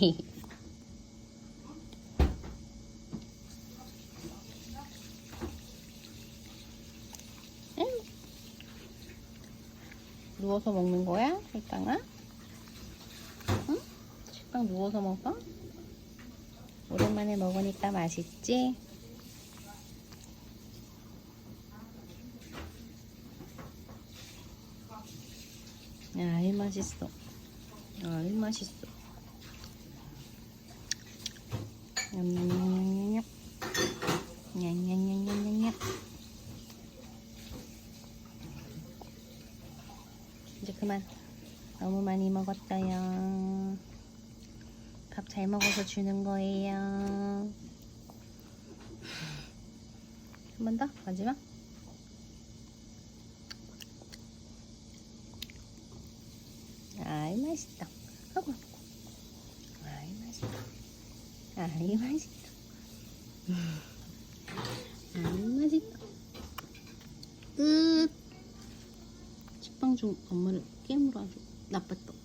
응? 누워서 먹는 거야? 식빵아? 응? 식빵 누워서 먹어? 오랜만에 먹으니까 맛있지? 아이 맛있어. 아 이 맛있어. 이제 그만. 너무 많이 먹었어요. 밥 잘 먹어서 주는 거예요. 한 번 더? 마지막? 아이 맛있다. 하고 아이 맛있다. 아이 맛있다. 아이 맛있다. 끝. 식빵 좀 엄마를 깨물어 아주 나빴다.